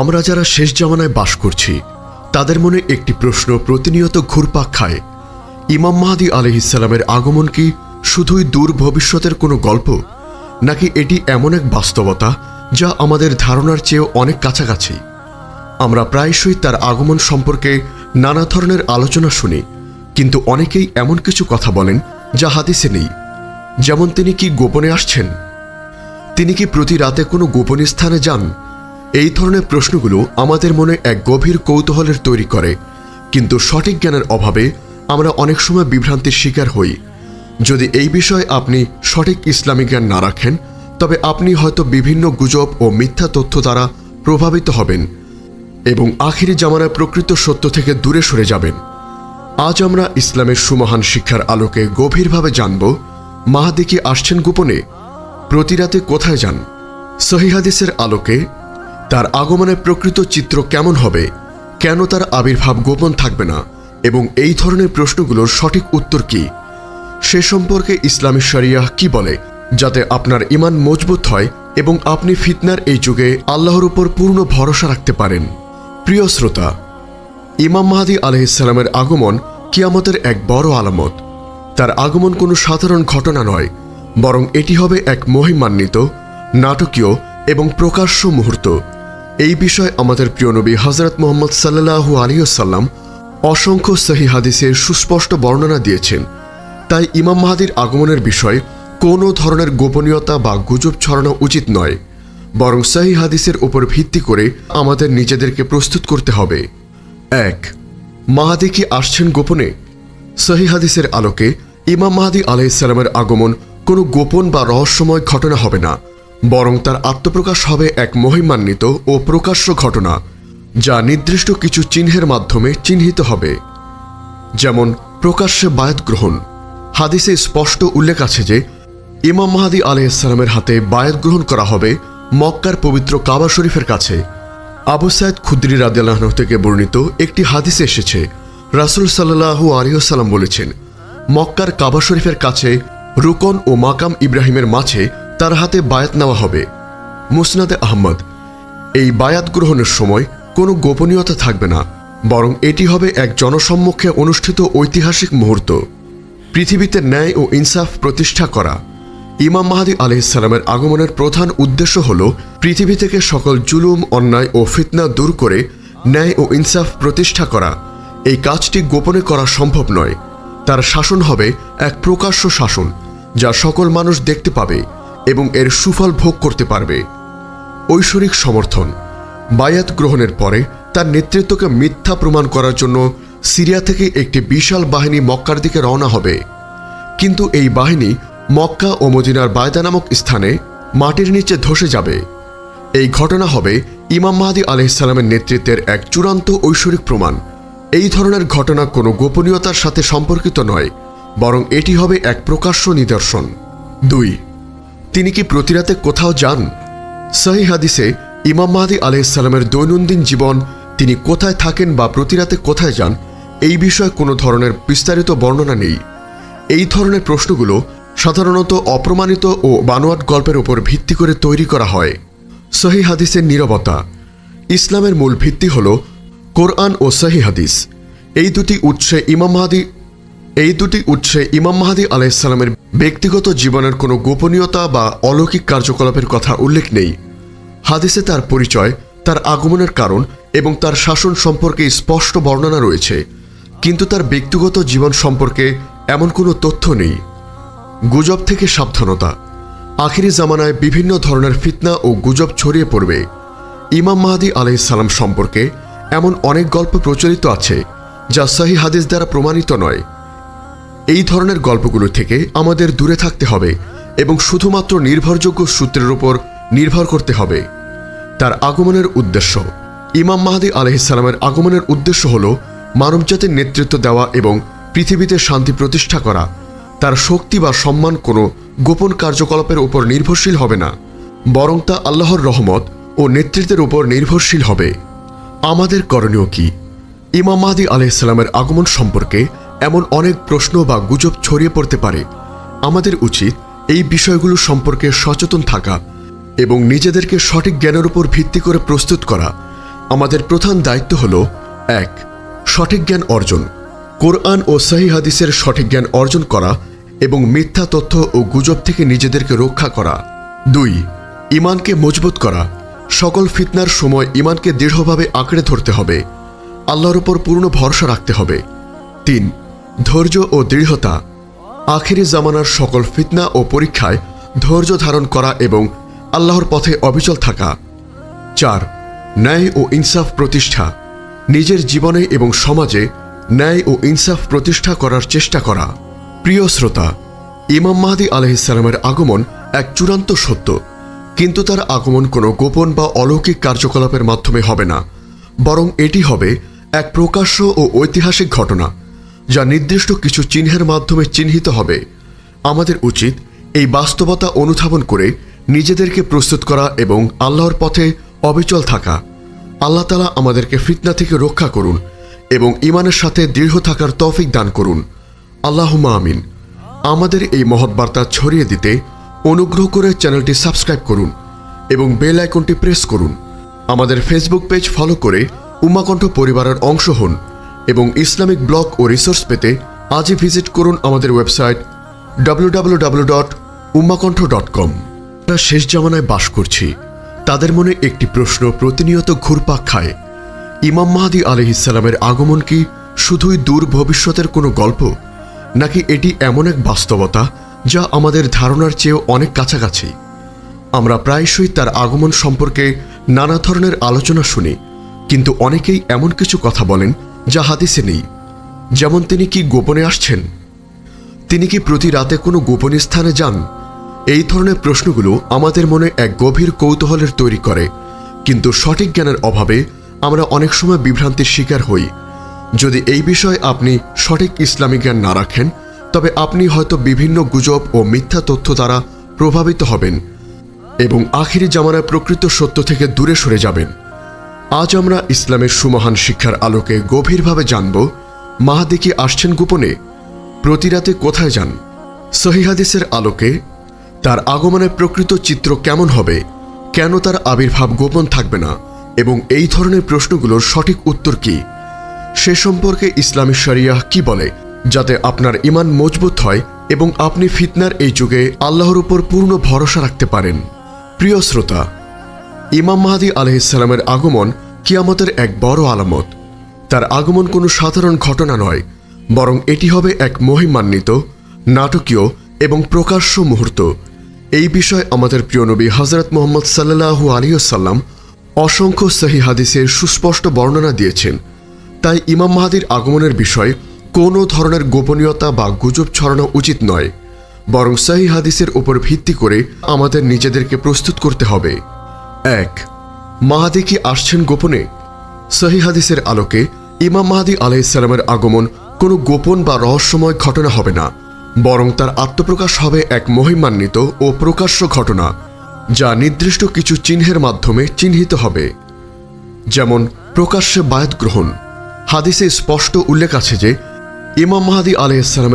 আমরা যারা শেষ জামানায় বাস করছি, তাদের মনে একটি প্রশ্ন প্রতিনিয়ত ঘুরপাক খায়। ইমাম মাহাদি আলহিসাল্লামের আগমন কি শুধুই দূর ভবিষ্যতের কোনো গল্প? নাকি এটি এমন এক বাস্তবতা যা আমাদের ধারণার চেয়েও অনেক কাছাকাছি? আমরা প্রায়শই তার আগমন সম্পর্কে নানা ধরনের আলোচনা শুনি, কিন্তু অনেকেই এমন কিছু কথা বলেন যা হাদিসে নেই। যেমন তিনি কি গোপনে আসছেন? তিনি কি প্রতি রাতে কোনো গোপন স্থানে যান? এই ধরনের প্রশ্নগুলো আমাদের মনে এক গভীর কৌতূহলের তৈরি করে। কিন্তু সঠিক জ্ঞানের অভাবে আমরা অনেক সময় বিভ্রান্তির শিকার হই। যদি এই বিষয়ে আপনি সঠিক ইসলামী জ্ঞান না রাখেন, তবে আপনি হয়তো বিভিন্ন গুজব ও মিথ্যা তথ্য দ্বারা প্রভাবিত হবেন এবং আখিরি জামানায় প্রকৃত সত্য থেকে দূরে সরে যাবেন। আজ আমরা ইসলামের সুমহান শিক্ষার আলোকে গভীরভাবে জানব মাহাদি কি আসছেন গোপনে? প্রতি রাতে কোথায় যান? সহিহাদিসের আলোকে তার আগমনের প্রকৃত চিত্র কেমন হবে? কেন তার আবির্ভাব গোপন থাকবে না? এবং এই ধরনের প্রশ্নগুলোর সঠিক উত্তর কি? সে সম্পর্কে ইসলামী শরিয়াহ কি বলে, যাতে আপনার ইমান মজবুত হয় এবং আপনি ফিতনার এই যুগে আল্লাহর উপর পূর্ণ ভরসা রাখতে পারেন? প্রিয় শ্রোতা, ইমাম মাহাদি আলহিসাল্লামের আগমন কিয়ামতের এক বড় আলামত। তার আগমন কোনো সাধারণ ঘটনা নয়, বরং এটি হবে এক মহিমান্বিত, নাটকীয় এবং প্রকাশ্য মুহূর্ত। এই বিষয়ে আমাদের প্রিয় নবী হজরত মোহাম্মদ সাল্লাহু আলিয়াল্লাম অসংখ্য সহি হাদিসের সুস্পষ্ট বর্ণনা দিয়েছেন। তাই ইমাম মাহাদির আগমনের বিষয়ে কোনো ধরনের গোপনীয়তা বা গুজব ছড়ানো উচিত নয়। বরং সহি হাদিসের উপর ভিত্তি করে আমাদের নিজেদেরকে প্রস্তুত করতে হবে। এক, মাহাদি কি আসছেন গোপনে? সহি হাদিসের আলোকে ইমাম মাহাদি আলাইসাল্লামের আগমন কোনো গোপন বা রহস্যময় ঘটনা হবে না। বরং তার আত্মপ্রকাশ হবে এক মহিমান্বিত ও প্রকাশ্য ঘটনা, যা নির্দিষ্ট কিছু চিহ্নের মাধ্যমে চিহ্নিত হবে। যেমন প্রকাশ্যে বায়াত গ্রহণ। হাদিসে স্পষ্ট উল্লেখ আছে যে, ইমাম মাহাদি আলাইসাল্লামের হাতে বায়াত গ্রহণ করা হবে মক্কার পবিত্র কাবা শরীফের কাছে। আবু সাইদ খুদ্রি রাদিয়াল্লাহ থেকে বর্ণিত একটি হাদিসে এসেছে। রাসুল সাল্লাহু আলিয়াল্লাম বলেছেন, মক্কার কাবা শরীফের কাছে রুকন ও মাকাম ইব্রাহিমের মাঝে তার হাতে বায়াত নেওয়া হবে। মুসনাদে আহমদ, এই বায়াত গ্রহণের সময় কোনো গোপনীয়তা থাকবে না, বরং এটি হবে এক জনসম্মুখে অনুষ্ঠিত ঐতিহাসিক মুহূর্ত। পৃথিবীতে ন্যায় ও ইনসাফ প্রতিষ্ঠা করা, ইমাম মাহাদি আলহিসাল্লামের আগমনের প্রধান উদ্দেশ্য হল পৃথিবী থেকে সকল জুলুম, অন্যায় ও ফিতনা দূর করে ন্যায় ও ইনসাফ প্রতিষ্ঠা করা। এই কাজটি গোপনে করা সম্ভব নয়। তার শাসন হবে এক প্রকাশ্য শাসন, যা সকল মানুষ দেখতে পাবে। এবং এর সুফল ভোগ করতে পারবে। ঐশ্বরিক সমর্থন। বায়াত গ্রহণের পরে তার নেতৃত্বকে মিথ্যা প্রমাণ করার জন্য সিরিয়া থেকে একটি বিশাল বাহিনী মক্কার দিকে রওনা হবে। কিন্তু এই বাহিনী মক্কা ও মদিনার বায়দা নামক স্থানে মাটির নিচে ধসে যাবে। এই ঘটনা হবে ইমাম মাহাদি আলহিসাল্লামের নেতৃত্বের এক চূড়ান্ত ঐশ্বরিক প্রমাণ। এই ধরনের ঘটনা কোনো গোপনীয়তার সাথে সম্পর্কিত নয়, বরং এটি হবে এক প্রকাশ্য নিদর্শন। দুই তিনি কি প্রতিরাতে কোথাও যান? সহি হাদিসে ইমাম মাহাদি আলহিসাল্লামের দৈনন্দিন জীবন তিনি কোথায় থাকেন বা প্রতিরাতে কোথায় যান, এই বিষয়ে কোনো ধরনের বিস্তারিত বর্ণনা নেই। এই ধরনের প্রশ্নগুলো সাধারণত অপ্রমাণিত ও বানোয়াট গল্পের উপর ভিত্তি করে তৈরি করা হয়। সহি হাদিসের নীরবতা। ইসলামের মূল ভিত্তি হল কোরআন ও সহি হাদিস। এই দুটি উৎসে ইমাম মাহাদি এই দুটি উৎসে ইমাম মাহাদি আলাইসাল্লামের ব্যক্তিগত জীবনের কোনো গোপনীয়তা বা অলৌকিক কার্যকলাপের কথা উল্লেখ নেই। হাদিসে তার পরিচয়, তার আগমনের কারণ এবং তার শাসন সম্পর্কে স্পষ্ট বর্ণনা রয়েছে, কিন্তু তার ব্যক্তিগত জীবন সম্পর্কে এমন কোনো তথ্য নেই। গুজব থেকে সাবধানতা। আখিরি জামানায় বিভিন্ন ধরনের ফিতনা ও গুজব ছড়িয়ে পড়বে। ইমাম মাহাদি আলাইসাল্লাম সম্পর্কে এমন অনেক গল্প প্রচলিত আছে, যা সহি হাদিস দ্বারা প্রমাণিত নয়। এই ধরনের গল্পগুলো থেকে আমাদের দূরে থাকতে হবে এবং শুধুমাত্র নির্ভরযোগ্য সূত্রের উপর নির্ভর করতে হবে। তার আগমনের উদ্দেশ্য। ইমাম মাহাদি আলহিসাল্লামের আগমনের উদ্দেশ্য হল মানবজাতির নেতৃত্ব দেওয়া এবং পৃথিবীতে শান্তি প্রতিষ্ঠা করা। তার শক্তি বা সম্মান কোনো গোপন কার্যকলাপের উপর নির্ভরশীল হবে না, বরং তা আল্লাহর রহমত ও নেতৃত্বের উপর নির্ভরশীল হবে। আমাদের করণীয় কি? ইমাম মাহাদি আলাইসাল্লামের আগমন সম্পর্কে এমন অনেক প্রশ্ন বা গুজব ছড়িয়ে পড়তে পারে। আমাদের উচিত এই বিষয়গুলো সম্পর্কে সচেতন থাকা এবং নিজেদেরকে সঠিক জ্ঞানের উপর ভিত্তি করে প্রস্তুত করা। আমাদের প্রধান দায়িত্ব হল, এক, সঠিক জ্ঞান অর্জন। কোরআন ও সহি হাদিসের সঠিক জ্ঞান অর্জন করা এবং মিথ্যা তথ্য ও গুজব থেকে নিজেদেরকে রক্ষা করা। দুই ইমানকে মজবুত করা। সকল ফিতনার সময় ইমানকে দৃঢ়ভাবে আঁকড়ে ধরতে হবে। আল্লাহর উপর পূর্ণ ভরসা রাখতে হবে। তিন ধৈর্য ও দৃঢ়তা, আখেরি জামানার সকল ফিতনা ও পরীক্ষায় ধৈর্য ধারণ করা এবং আল্লাহর পথে অবিচল থাকা। চার, ন্যায় ও ইনসাফ প্রতিষ্ঠা, নিজের জীবনে এবং সমাজে ন্যায় ও ইনসাফ প্রতিষ্ঠা করার চেষ্টা করা। প্রিয় শ্রোতা, ইমাম মাহাদি আলহিসাল্লামের আগমন এক চূড়ান্ত সত্য, কিন্তু তার আগমন কোনো গোপন বা অলৌকিক কার্যকলাপের মাধ্যমে হবে না, বরং এটি হবে এক প্রকাশ্য ও ঐতিহাসিক ঘটনা। যা নির্দিষ্ট কিছু চিহ্নের মাধ্যমে চিহ্নিত হবে। আমাদের উচিত এই বাস্তবতা অনুধাবন করে নিজেদেরকে প্রস্তুত করা এবং আল্লাহর পথে অবিচল থাকা। আল্লাহ তালা আমাদেরকে ফিতনা থেকে রক্ষা করুন এবং ইমানের সাথে দৃঢ় থাকার তৌফিক দান করুন। আল্লাহুমা আমিন। আমাদের এই মহৎ বার্তা ছড়িয়ে দিতে অনুগ্রহ করে চ্যানেলটি সাবস্ক্রাইব করুন এবং বেল আইকনটি প্রেস করুন। আমাদের ফেসবুক পেজ ফলো করে উমাকণ্ঠ পরিবারের অংশ হন। এবং ইসলামিক ব্লগ ও রিসোর্স পেতে আজই ভিজিট করুন আমাদের ওয়েবসাইট www.ummakontho.com আমরা শেষ জামানায় বাস করছি। তাদের মনে একটি প্রশ্ন প্রতিনিয়ত ঘুরপাক খায়। ইমাম মাহাদি আলহিসাল্লামের আগমন কি শুধুই দূর ভবিষ্যতের কোনো গল্প? নাকি এটি এমন এক বাস্তবতা যা আমাদের ধারণার চেয়েও অনেক কাছাকাছি? আমরা প্রায়শই তার আগমন সম্পর্কে নানা ধরনের আলোচনা শুনি, কিন্তু অনেকেই এমন কিছু কথা বলেন যা হাদিসে নেই। যেমন তিনি কি গোপনে আসছেন? তিনি কি প্রতি রাতে কোনো গোপনীয় স্থানে যান? এই ধরনের প্রশ্নগুলো আমাদের মনে এক গভীর কৌতূহলের তৈরি করে। কিন্তু সঠিক জ্ঞানের অভাবে আমরা অনেক সময় বিভ্রান্তির শিকার হই। যদি এই বিষয়ে আপনি সঠিক ইসলামী জ্ঞান না রাখেন, তবে আপনি হয়তো বিভিন্ন গুজব ও মিথ্যা তথ্য দ্বারা প্রভাবিত হবেন এবং আখিরি জামানায় প্রকৃত সত্য থেকে দূরে সরে যাবেন। আজ আমরা ইসলামের সুমহান শিক্ষার আলোকে গভীরভাবে জানব, মাহাদি কি আসছেন গোপনে প্রতিরাতে কোথায় যান সহিহাদিসের আলোকে, তার আগমনের প্রকৃত চিত্র কেমন হবে, কেন তার আবির্ভাব গোপন থাকবে না, এবং এই ধরনের প্রশ্নগুলোর সঠিক উত্তর কি, সে সম্পর্কে ইসলামী শরিয়াহ কি বলে, যাতে আপনার ইমান মজবুত হয় এবং আপনি ফিতনার এই যুগে আল্লাহর উপর পূর্ণ ভরসা রাখতে পারেন। প্রিয় শ্রোতা ইমাম মাহাদি আলহিসাল্লামের আগমন কিয়ামতের এক বড় আলামত। তার আগমন কোনো সাধারণ ঘটনা নয়, বরং এটি হবে এক মহিমান্বিত, নাটকীয় এবং প্রকাশ্য মুহূর্ত। এই বিষয়ে আমাদের প্রিয় নবী হজরত মোহাম্মদ সাল্লাহু আলিয়াল্লাম অসংখ্য সহি হাদিসের সুস্পষ্ট বর্ণনা দিয়েছেন। তাই ইমাম মাহাদির আগমনের বিষয়ে কোনো ধরনের গোপনীয়তা বা গুজব ছড়ানো উচিত নয়, বরং সহি হাদিসের উপর ভিত্তি করে আমাদের নিজেদেরকে প্রস্তুত করতে হবে। এক, মাহাদি কি আসছেন গোপনে? সহি হাদিসের আলোকে ইমাম মাহাদি আলাইসালামের আগমন কোনো গোপন বা রহস্যময় ঘটনা হবে না, বরং তার আত্মপ্রকাশ হবে এক মহিমান্বিত ও প্রকাশ্য ঘটনা, যা নির্দিষ্ট কিছু চিহ্নের মাধ্যমে চিহ্নিত হবে। যেমন, প্রকাশ্যে বায়াত গ্রহণ। হাদিসে স্পষ্ট উল্লেখ আছে যে, ইমাম মাহাদি আলাইসালামের